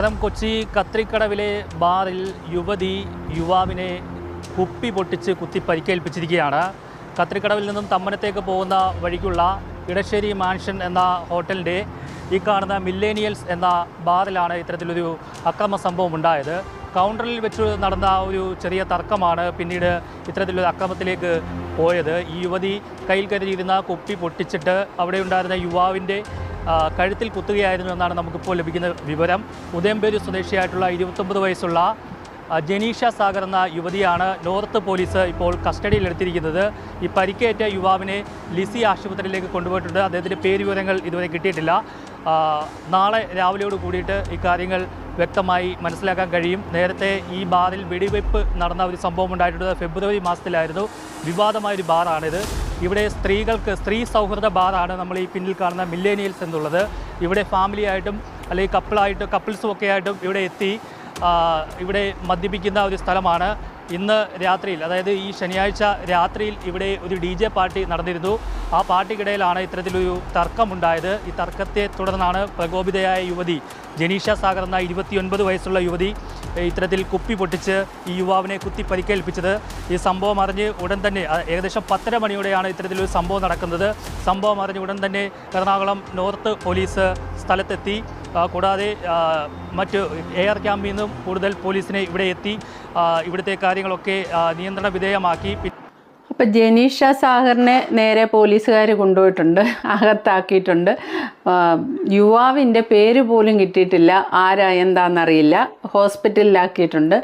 നഗരം കൊച്ചി കത്രിക്കടവിലെ ബാറിൽ യുവതി യുവാവിനെ കുപ്പി പൊട്ടിച്ച് കുത്തി പരിക്കേൽപ്പിച്ചിരിക്കുകയാണ്. കത്രിക്കടവിൽ നിന്നും തമ്മനത്തേക്ക് പോകുന്ന വഴിക്കുള്ള ഇടശ്ശേരി മാൻഷൻ എന്ന ഹോട്ടലിന്റെ ഈ കാണുന്ന മില്ലേനിയൽസ് എന്ന ബാറിലാണ് ഇത്തരത്തിലൊരു അക്രമ സംഭവം ഉണ്ടായത്. കൗണ്ടറിൽ വെച്ച് നടന്ന ഒരു ചെറിയ തർക്കമാണ് പിന്നീട് ഇത്തരത്തിലൊരു അക്രമത്തിലേക്ക് പോയത്. ഈ യുവതി കയ്യിൽ കരുതിയിരുന്ന കുപ്പി പൊട്ടിച്ചിട്ട് അവിടെ ഉണ്ടായിരുന്ന യുവാവിന്റെ കഴുത്തിൽ കുത്തുകയായിരുന്നു എന്നാണ് നമുക്കിപ്പോൾ ലഭിക്കുന്ന വിവരം. ഉദയംപേരി സ്വദേശിയായിട്ടുള്ള ഇരുപത്തൊമ്പത് വയസ്സുള്ള ജനീഷ സാഗർ എന്ന യുവതിയാണ് നോർത്ത് പോലീസ് ഇപ്പോൾ കസ്റ്റഡിയിലെടുത്തിരിക്കുന്നത് ഈ പരിക്കേറ്റ യുവാവിനെ ലിസി ആശുപത്രിയിലേക്ക് കൊണ്ടുപോയിട്ടുണ്ട്. അദ്ദേഹത്തിന്റെ പേര് വിവരങ്ങൾ ഇതുവരെ കിട്ടിയിട്ടില്ല. നാളെ രാവിലെയോട് കൂടിയിട്ട് ഇക്കാര്യങ്ങൾ വ്യക്തമായി മനസ്സിലാക്കാൻ കഴിയും. നേരത്തെ ഈ ബാറിൽ വെടിവെപ്പ് നടന്ന ഒരു സംഭവം ഉണ്ടായിട്ടുണ്ട് ഫെബ്രുവരി മാസത്തിലായിരുന്നു. വിവാദമായൊരു ബാറാണിത്. ഇവിടെ സ്ത്രീകൾക്ക് സ്ത്രീ സൗഹൃദ ബാറാണ് നമ്മൾ ഈ പിന്നിൽ കാണുന്ന മില്ലേനിയൽസ് എന്നുള്ളത്. ഇവിടെ ഫാമിലിയായിട്ടും അല്ലെങ്കിൽ കപ്പിളായിട്ടും കപ്പിൾസും ഒക്കെ ആയിട്ടും ഇവിടെ എത്തി ഇവിടെ മദ്യപിക്കുന്ന ഒരു സ്ഥലമാണ്. ഇന്ന് രാത്രിയിൽ അതായത് ഈ ശനിയാഴ്ച രാത്രിയിൽ ഇവിടെ ഒരു ഡി ജെ പാർട്ടി നടന്നിരുന്നു. ആ പാർട്ടിക്കിടയിലാണ് ഇത്തരത്തിലൊരു തർക്കമുണ്ടായത്. ഈ തർക്കത്തെ തുടർന്നാണ് പ്രകോപിതയായ യുവതി ജനീഷ സാഗർ എന്ന ഇരുപത്തിയൊൻപത് വയസ്സുള്ള യുവതി ഇത്തരത്തിൽ കുപ്പി പൊട്ടിച്ച് ഈ യുവാവിനെ കുത്തി പരിക്കേൽപ്പിച്ചത് ഈ സംഭവം അറിഞ്ഞ് ഉടൻ തന്നെ ഏകദേശം പത്തര മണിയോടെയാണ് ഇത്തരത്തിലൊരു സംഭവം നടക്കുന്നത്. സംഭവം അറിഞ്ഞ് ഉടൻ തന്നെ എറണാകുളം നോർത്ത് പോലീസ് സ്ഥലത്തെത്തി. കൂടാതെ മറ്റ് എയർ ക്യാമ്പിൽ നിന്നും കൂടുതൽ പോലീസിനെ ഇവിടെ എത്തി ഇവിടുത്തെ കാര്യങ്ങളൊക്കെ നിയന്ത്രണ വിധേയമാക്കി. പി- അപ്പം ജനീഷ സാഗറിനെ നേരെ പോലീസുകാർ കൊണ്ടുപോയിട്ടുണ്ട് അകത്താക്കിയിട്ടുണ്ട്. യുവാവിന്റെ പേര് പോലും കിട്ടിയിട്ടില്ല ആരാ എന്താണെന്നറിയില്ല ഹോസ്പിറ്റലിലാക്കിയിട്ടുണ്ട്.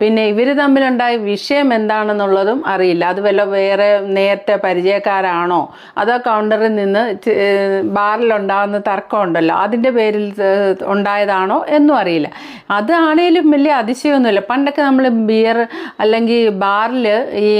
പിന്നെ ഇവർ തമ്മിലുണ്ടായ വിഷയം എന്താണെന്നുള്ളതും അറിയില്ല. അത് വല്ല വേറെ നേരത്തെ പരിചയക്കാരാണോ? അതോ കൗണ്ടറിൽ നിന്ന് ബാറിലുണ്ടാകുന്ന തർക്കമുണ്ടല്ലോ? അതിന്റെ പേരിൽ ഉണ്ടായതാണോ? എന്നും അറിയില്ല. അതാണേലും വലിയ അതിശയമൊന്നുമില്ല. പണ്ടൊക്കെ നമ്മൾ ബിയർ അല്ലെങ്കിൽ ബാറിൽ ഈ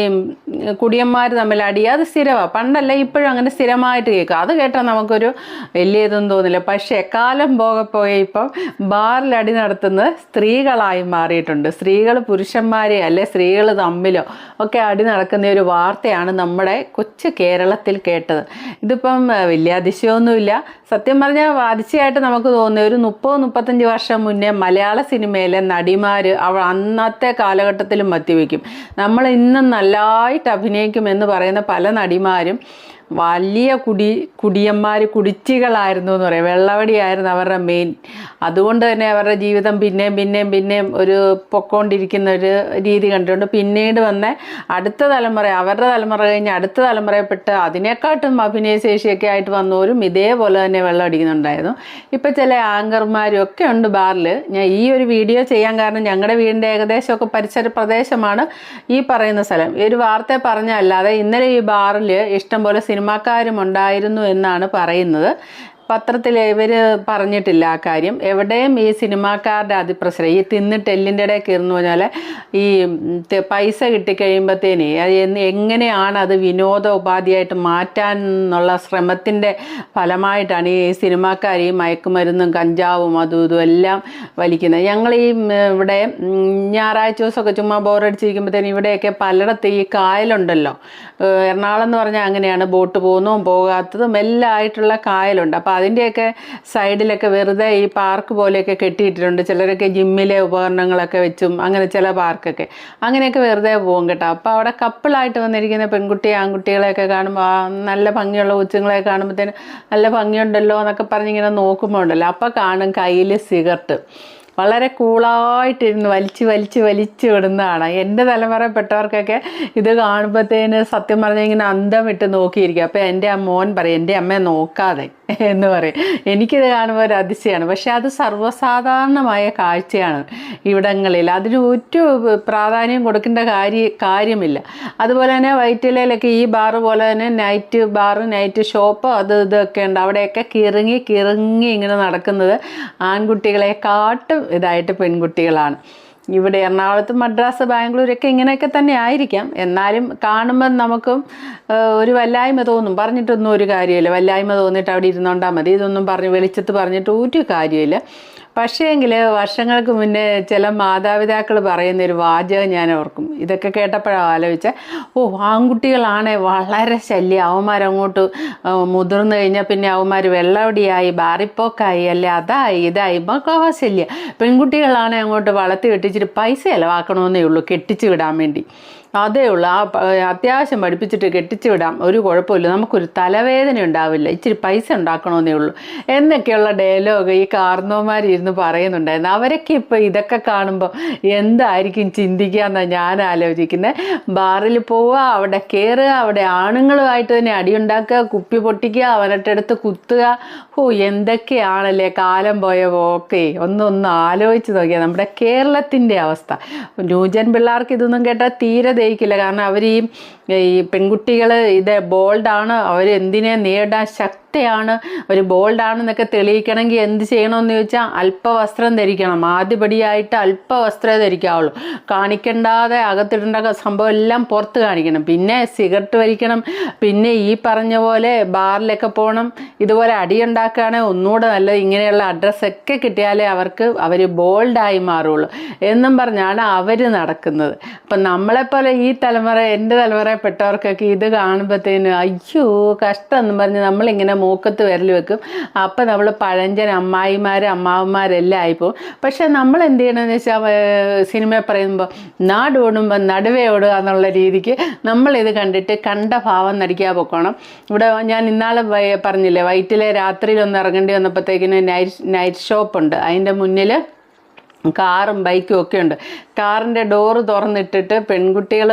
കുടിയന്മാർ തമ്മിൽ അടി അത് സ്ഥിരമാണ് പണ്ടല്ല ഇപ്പോഴും അങ്ങനെ സ്ഥിരമായിട്ട് കേൾക്കുക. അത് കേട്ടാൽ നമുക്കൊരു വലിയ ഇതൊന്നും തോന്നില്ല. പക്ഷേ കാലം പോകെ പോയ ഇപ്പം ബാറിൽ അടി നടത്തുന്നത് സ്ത്രീകളായി മാറിയിട്ടുണ്ട്. സ്ത്രീകൾ പുരുഷന്മാരെ അല്ലെ സ്ത്രീകൾ തമ്മിലോ ഒക്കെ അടി നടക്കുന്ന ഒരു വാർത്തയാണ് നമ്മുടെ കൊച്ചു കേരളത്തിൽ കേട്ടത്. ഇതിപ്പം വലിയ അതിശയമൊന്നുമില്ല. സത്യം പറഞ്ഞാൽ വാദിച്ചയായിട്ട് നമുക്ക് തോന്നുന്നത് ഒരു മുപ്പത് മുപ്പത്തഞ്ച് വർഷം മുന്നേ മലയാള സിനിമയിലെ നടിമാർ അവ അന്നത്തെ കാലഘട്ടത്തിലും മത്തിവെക്കും നമ്മൾ ഇന്നും നല്ലതായിട്ട് അഭിനയിക്കും എന്ന് പറയുന്ന പല നടിമാരും വലിയ കുടി കുടിയന്മാർ കുടിച്ചികളായിരുന്നു എന്ന് പറയാം. വെള്ളവടിയായിരുന്നു അവരുടെ മെയിൻ അതുകൊണ്ട് തന്നെ അവരുടെ ജീവിതം പിന്നെയും പിന്നെയും പിന്നെയും ഒരു പൊക്കോണ്ടിരിക്കുന്ന ഒരു രീതി കണ്ടുകൊണ്ട് പിന്നീട് വന്ന അടുത്ത തലമുറ അവരുടെ തലമുറ കഴിഞ്ഞ് അടുത്ത തലമുറയിൽപ്പെട്ട് അതിനെക്കാട്ടും അഭിനയശേഷിയൊക്കെ ആയിട്ട് വന്നവരും ഇതേപോലെ തന്നെ വെള്ളം അടിക്കുന്നുണ്ടായിരുന്നു ഇപ്പം ചില ആങ്കർമാരും ഒക്കെ ഉണ്ട് ബാറിൽ. ഞാൻ ഈ ഒരു വീഡിയോ ചെയ്യാൻ കാരണം ഞങ്ങളുടെ വീടിന്റെ ഏകദേശമൊക്കെ പരിസര പ്രദേശമാണ് ഈ പറയുന്ന സ്ഥലം. ഈ ഒരു വാർത്ത പറഞ്ഞല്ലാതെ ഇന്നലെ ഈ ബാറിൽ ഇഷ്ടംപോലെ സിനിമാക്കാരും ഉണ്ടായിരുന്നു എന്നാണ് പറയുന്നത്. പത്രത്തിൽ ഇവർ പറഞ്ഞിട്ടില്ല ആ കാര്യം. എവിടെയും ഈ സിനിമാക്കാരുടെ അതിപ്രസരം. ഈ തിന്നിട്ട് എല്ലിന്റെ ഇടയിൽ കയറുന്ന പറഞ്ഞാൽ ഈ പൈസ കിട്ടിക്കഴിയുമ്പോഴത്തേനേ എങ്ങനെയാണ് അത് വിനോദ ഉപാധിയായിട്ട് മാറ്റാൻ എന്നുള്ള ശ്രമത്തിന്റെ ഫലമായിട്ടാണ് ഈ സിനിമാക്കാർ ഈ മയക്കുമരുന്നും കഞ്ചാവും അതും ഇതും എല്ലാം വലിക്കുന്നത്. ഞങ്ങൾ ഈ ഇവിടെ ഞായറാഴ്ച ദിവസമൊക്കെ ചുമ്മാ ബോറടിച്ചിരിക്കുമ്പോഴത്തേനും ഇവിടെയൊക്കെ പലയിടത്ത് ഈ കായലുണ്ടല്ലോ. എറണാകുളം എന്ന് പറഞ്ഞാൽ അങ്ങനെയാണ് ബോട്ട് പോകുന്നതും പോകാത്തതും എല്ലാം ആയിട്ടുള്ള കായലുണ്ട്. അപ്പോൾ അതിന്റെയൊക്കെ സൈഡിലൊക്കെ വെറുതെ ഈ പാർക്ക് പോലെയൊക്കെ കെട്ടിയിട്ടിട്ടുണ്ട്. ചിലരൊക്കെ ജിമ്മിലെ ഉപകരണങ്ങളൊക്കെ വെച്ചും അങ്ങനെ ചില പാർക്കൊക്കെ. അങ്ങനെയൊക്കെ വെറുതെ പോകും കേട്ടോ. അപ്പോൾ അവിടെ കപ്പിളായിട്ട് വന്നിരിക്കുന്ന പെൺകുട്ടി ആൺകുട്ടികളെയൊക്കെ കാണുമ്പോൾ നല്ല ഭംഗിയുള്ള കൊച്ചുങ്ങളെ കാണുമ്പോഴത്തേന് നല്ല ഭംഗിയുണ്ടല്ലോ എന്നൊക്കെ പറഞ്ഞിങ്ങനെ നോക്കുമ്പോൾ ഉണ്ടല്ലോ. അപ്പോൾ കാണും കയ്യിൽ സിഗരറ്റ്. വളരെ കൂളായിട്ടിരുന്ന് വലിച്ച് വലിച്ച് വലിച്ച് വിടുന്നതാണ്. എന്റെ തലമുറപ്പെട്ടവർക്കൊക്കെ ഇത് കാണുമ്പോഴത്തേന് സത്യം പറഞ്ഞാൽ ഇങ്ങനെ അന്തം വിട്ട് നോക്കിയിരിക്കും. അപ്പോൾ എന്റെ മോൻ പറയും എന്റെ അമ്മയെ നോക്കാതെ. എന്ന് പറയും. എനിക്കിത് കാണുമ്പോൾ ഒരു അതിശയമാണ് പക്ഷേ അത് സർവസാധാരണമായ കാഴ്ചയാണ് ഇവിടങ്ങളിൽ. അതിന് ഒരു പ്രാധാന്യം കൊടുക്കേണ്ട കാര്യ കാര്യമില്ല. അതുപോലെ തന്നെ വൈറ്റിലയിലൊക്കെ ഈ ബാറ് പോലെ തന്നെ നൈറ്റ് ബാറ് നൈറ്റ് ഷോപ്പ് അത് ഇതൊക്കെ ഉണ്ട്. അവിടെയൊക്കെ കിറങ്ങി കിറങ്ങി ഇങ്ങനെ നടക്കുന്നത് ആൺകുട്ടികളെക്കാട്ടും ഇതായിട്ട് പെൺകുട്ടികളാണ്. ഇവിടെ എറണാകുളത്ത് മദ്രാസ് ബാംഗ്ലൂരൊക്കെ ഇങ്ങനെയൊക്കെ തന്നെ ആയിരിക്കാം. എന്നാലും കാണുമ്പോൾ നമുക്കും ഒരു വല്ലായ്മ തോന്നും. പറഞ്ഞിട്ടൊന്നും ഒരു കാര്യമില്ല. വല്ലായ്മ തോന്നിയിട്ട് അവിടെ ഇരുന്നോണ്ടാൽ മതി. ഇതൊന്നും പറഞ്ഞ് വെളിച്ചത്ത് പറഞ്ഞിട്ട് ഒരു കാര്യമില്ല പക്ഷേങ്കിൽ വർഷങ്ങൾക്ക് മുന്നേ ചില മാതാപിതാക്കൾ പറയുന്ന ഒരു വാചകം ഞാൻ ഓർക്കും. ഇതൊക്കെ കേട്ടപ്പോഴാണ് ആലോചിച്ച ഓ ആൺകുട്ടികളാണെ വളരെ ശല്യം. അവന്മാരങ്ങോട്ട് മുതിർന്നു കഴിഞ്ഞാൽ പിന്നെ അവന്മാർ വെള്ളവടിയായി ബാറിപ്പോക്കായി അല്ലെ? അതായി ഇതായി മക്കളാ ശല്യം. പെൺകുട്ടികളാണെ അങ്ങോട്ട് വളർത്തി വെട്ടിച്ചിട്ട് പൈസ ചിലവാക്കണമെന്നേ ഉള്ളൂ കെട്ടിച്ചു വിടാൻ വേണ്ടി. അതേ ഉള്ളൂ ആ അത്യാവശ്യം പഠിപ്പിച്ചിട്ട് കെട്ടിച്ചു വിടാം. ഒരു കുഴപ്പമില്ല നമുക്കൊരു തലവേദന ഉണ്ടാവില്ല. ഇച്ചിരി പൈസ ഉണ്ടാക്കണമെന്നേ ഉള്ളൂ. എന്നൊക്കെയുള്ള ഡയലോഗ് ഈ കാർന്നോമാർ ഇരുന്ന് പറയുന്നുണ്ടായിരുന്നു. അവരൊക്കെ ഇപ്പോൾ ഇതൊക്കെ കാണുമ്പോൾ എന്തായിരിക്കും ചിന്തിക്കുക എന്നാണ് ഞാൻ ആലോചിക്കുന്നത് ബാറിൽ പോവുക അവിടെ കയറുക അവിടെ ആണുങ്ങളുമായിട്ട് തന്നെ അടിയുണ്ടാക്കുക കുപ്പി പൊട്ടിക്കുക അവനട്ടെടുത്ത് കുത്തുക. ഓ എന്തൊക്കെയാണല്ലേ കാലം പോയ പോക്കേ ഒന്നൊന്ന് ആലോചിച്ച് നോക്കിയാൽ നമ്മുടെ കേരളത്തിന്റെ അവസ്ഥ. ന്യൂജൻ പിള്ളേർക്ക് ഇതൊന്നും കേട്ടാൽ തീരെ ദഹിക്കില്ല കാരണം അവർ ഈ പെൺകുട്ടികൾ ഇത് ബോൾഡാണ് അവരെന്തിനെ നേടാൻ നേടാൻ ശക്തിയാണ് ഒരു ബോൾഡാണെന്നൊക്കെ തെളിയിക്കണമെങ്കിൽ എന്ത് ചെയ്യണമെന്ന് ചോദിച്ചാൽ അല്പവസ്ത്രം ധരിക്കണം. ആദ്യപടിയായിട്ട് അല്പവസ്ത്രമേ ധരിക്കാവുള്ളൂ. കാണിക്കണ്ടാതെ അകത്തിടേണ്ട സംഭവം എല്ലാം പുറത്ത് കാണിക്കണം. പിന്നെ സിഗരറ്റ് വലിക്കണം. പിന്നെ ഈ പറഞ്ഞ പോലെ ബാറിലൊക്കെ പോകണം. ഇതുപോലെ അടിയുണ്ടാക്കുകയാണെങ്കിൽ ഒന്നുകൂടെ നല്ലത് ഇങ്ങനെയുള്ള അഡ്രസ്സൊക്കെ കിട്ടിയാലേ അവർക്ക് അവർ ബോൾഡായി മാറുള്ളൂ. എന്നും പറഞ്ഞാണ് അവർ നടക്കുന്നത്. അപ്പം നമ്മളെപ്പോലെ ഈ തലമുറ എന്റെ തലമുറയിൽപ്പെട്ടവർക്കൊക്കെ ഇത് കാണുമ്പോഴത്തേനും അയ്യോ കഷ്ടം എന്ന് പറഞ്ഞ് നമ്മളിങ്ങനെ മൂക്കത്ത് വിരൽ വെക്കും. അപ്പം നമ്മൾ പഴഞ്ചൻ അമ്മായിമാർ അമ്മാവന്മാരെല്ലാം ആയിപ്പോവും. പക്ഷേ നമ്മൾ എന്ത് ചെയ്യണമെന്ന് വെച്ചാൽ സിനിമ പറയുമ്പോൾ നാട് ഓടുമ്പോൾ നടുവേ ഓടുക എന്നുള്ള രീതിക്ക് നമ്മളിത് കണ്ടിട്ട് കണ്ട ഭാവം നടിക്കാൻ പൊക്കണം. ഇവിടെ ഞാൻ ഇന്നാളെ പറഞ്ഞില്ലേ വൈറ്റിലെ രാത്രിയിലൊന്ന് ഇറങ്ങേണ്ടി വന്നപ്പോഴത്തേക്കിന് നൈറ്റ് നൈറ്റ് ഷോപ്പുണ്ട്. അതിന്റെ മുന്നിൽ കാറും ബൈക്കും ഒക്കെ ഉണ്ട്. കാറിന്റെ ഡോറ് തുറന്നിട്ടിട്ട് പെൺകുട്ടികൾ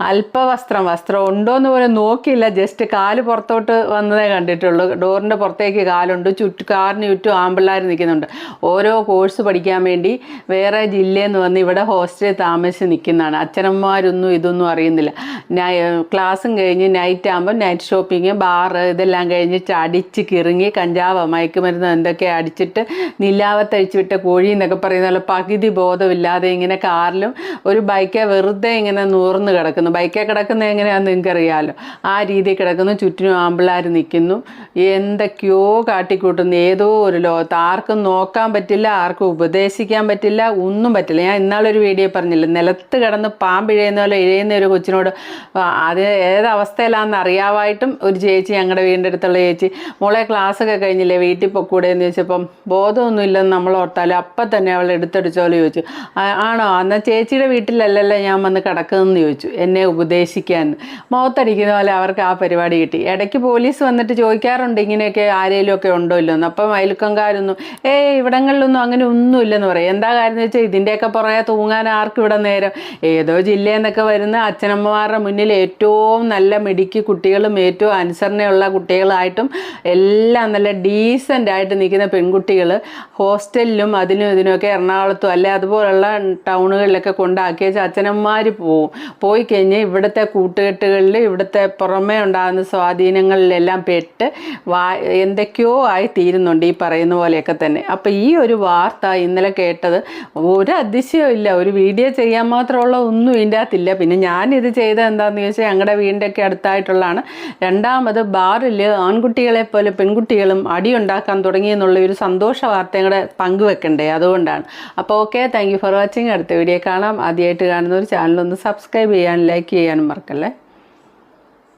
അല്പവസ്ത്രം വസ്ത്രം ഉണ്ടോ എന്ന് പോലും നോക്കിയില്ല. ജസ്റ്റ് കാൽ പുറത്തോട്ട് വന്നതേ കണ്ടിട്ടുള്ളൂ. ഡോറിന്റെ പുറത്തേക്ക് കാലുണ്ട്. ചുറ്റും കാറിന് ചുറ്റും ആമ്പിള്ളേർ നിൽക്കുന്നുണ്ട്. ഓരോ കോഴ്സ് പഠിക്കാൻ വേണ്ടി വേറെ ജില്ലയിൽ നിന്ന് വന്ന് ഇവിടെ ഹോസ്റ്റലിൽ താമസിച്ച് നിൽക്കുന്നതാണ്. അച്ഛനമ്മമാരൊന്നും ഇതൊന്നും അറിയുന്നില്ല. ക്ലാസ്സും കഴിഞ്ഞ് നൈറ്റ് ആകുമ്പോൾ നൈറ്റ് ഷോപ്പിംഗ് ബാറ് ഇതെല്ലാം കഴിഞ്ഞ് അടിച്ച് കിറങ്ങി കഞ്ചാവ് മയക്കുമരുന്ന് എന്തൊക്കെ അടിച്ചിട്ട് നിലാവത്തഴിച്ച് വിട്ട കോഴി എന്നൊക്കെ പറയുന്ന പകുതി ബോധമില്ലാതെ ഇങ്ങനെ കാറിലും ഒരു ബൈക്കെ വെറുതെ ഇങ്ങനെ നൂർന്ന് കിടക്കുന്നു. ബൈക്കെ കിടക്കുന്നത് എങ്ങനെയാണെന്ന് നിങ്ങൾക്ക് അറിയാമല്ലോ ആ രീതിയിൽ കിടക്കുന്നു. ചുറ്റിനും ആമ്പിളാർ നിൽക്കുന്നു. എന്തൊക്കെയോ കാട്ടിക്കൂട്ടുന്നു. ഏതോ ഒരു ലോകത്ത് ആർക്കും നോക്കാൻ പറ്റില്ല ആർക്കും ഉപദേശിക്കാൻ പറ്റില്ല ഒന്നും പറ്റില്ല. ഞാൻ ഇന്നാളൊരു വീഡിയോ പറഞ്ഞില്ല? നിലത്ത് കിടന്ന് പാമ്പിഴയുന്ന പോലെ ഇഴയുന്ന ഒരു കൊച്ചിനോട് അത് ഏത് അവസ്ഥയിലാണെന്ന് അറിയാവായിട്ടും ഒരു ചേച്ചി ഞങ്ങളുടെ വീടിന്റെ അടുത്തുള്ള ചേച്ചി മോളെ ക്ലാസ്സൊക്കെ കഴിഞ്ഞില്ലേ? വീട്ടിൽ പൊക്കൂടെ എന്ന് ചോദിച്ചപ്പം ബോധമൊന്നുമില്ലെന്ന് നമ്മൾ ഓർത്താലും അപ്പം തന്നെ അവൾ എടുത്തടിച്ചോലെ ചോദിച്ചു. "ആ- ആണോ? എന്നാൽ ചേച്ചിയുടെ വീട്ടിലല്ലല്ലോ ഞാൻ വന്ന് കിടക്കുന്നതെന്ന് ചോദിച്ചു. എന്നെ ഉപദേശിക്കാൻ. മുഖത്തടിക്കുന്ന പോലെ അവർക്ക് ആ പരിപാടി കിട്ടി. ഇടയ്ക്ക് പോലീസ് വന്നിട്ട് ചോദിക്കാറുണ്ട് ഇങ്ങനെയൊക്കെ ആരെങ്കിലും ഒക്കെ ഉണ്ടോ ഇല്ലെന്ന് അപ്പം അയൽക്കംകാരൊന്നും ഏയ് ഇവിടങ്ങളിലൊന്നും അങ്ങനെ ഒന്നുമില്ലെന്ന് പറയും. എന്താ കാര്യം എന്ന് വെച്ചാൽ ഇതിന്റെയൊക്കെ പുറകെ തൂങ്ങാൻ ആർക്കും ഇവിടെ നേരം. ഏതോ ജില്ലയിൽ നിന്നൊക്കെ വരുന്ന അച്ഛനമ്മമാരുടെ മുന്നിൽ ഏറ്റവും നല്ല മിടിക്ക് കുട്ടികളും ഏറ്റവും അനുസരണയുള്ള കുട്ടികളായിട്ടും എല്ലാം നല്ല ഡീസന്റ് ആയിട്ട് നിൽക്കുന്ന പെൺകുട്ടികൾ ഹോസ്റ്റലിലും അതിനും ഇതിനുമൊക്കെ എറണാകുളത്തും അല്ലെ അതുപോലുള്ള ടൗണുകളിലൊക്കെ കൊണ്ടാക്കിയ ചാച്ചനന്മാർ പോവും. പോയി കഴിഞ്ഞ് ഇവിടുത്തെ കൂട്ടുകെട്ടുകളിൽ ഇവിടുത്തെ പുറമേ ഉണ്ടാകുന്ന സ്വാധീനങ്ങളിലെല്ലാം പെട്ട് വാ എന്തൊക്കെയോ ആയി തീരുന്നുണ്ട് ഈ പറയുന്ന പോലെയൊക്കെ തന്നെ. അപ്പോൾ ഈ ഒരു വാർത്ത ഇന്നലെ കേട്ടത് ഒരു അതിശയവും ഇല്ല. ഒരു വീഡിയോ ചെയ്യാൻ മാത്രമുള്ള ഒന്നും ഇതിന്റെ അകത്തില്ല. പിന്നെ ഞാനിത് ചെയ്തത് എന്താണെന്ന് ചോദിച്ചാൽ ഞങ്ങളുടെ വീടിന്റെ ഒക്കെ അടുത്തായിട്ടുള്ളതാണ്. രണ്ടാമത് ബാറിൽ ആൺകുട്ടികളെ പോലെ പെൺകുട്ടികളും അടിയുണ്ടാക്കാൻ തുടങ്ങി എന്നുള്ള ഒരു സന്തോഷ വാർത്തയും പങ്കുവെക്കണ്ടേ അതുകൊണ്ടാണ്. അപ്പോൾ ഓക്കെ താങ്ക് ഫോർ വാച്ചിങ് അടുത്ത വീഡിയോ കാണാം. ആദ്യമായിട്ട് ചാനൽ ഒന്ന് സബ്സ്ക്രൈബ് ചെയ്യാനും ലൈക്ക് ചെയ്യാനും മറക്കല്ലേ?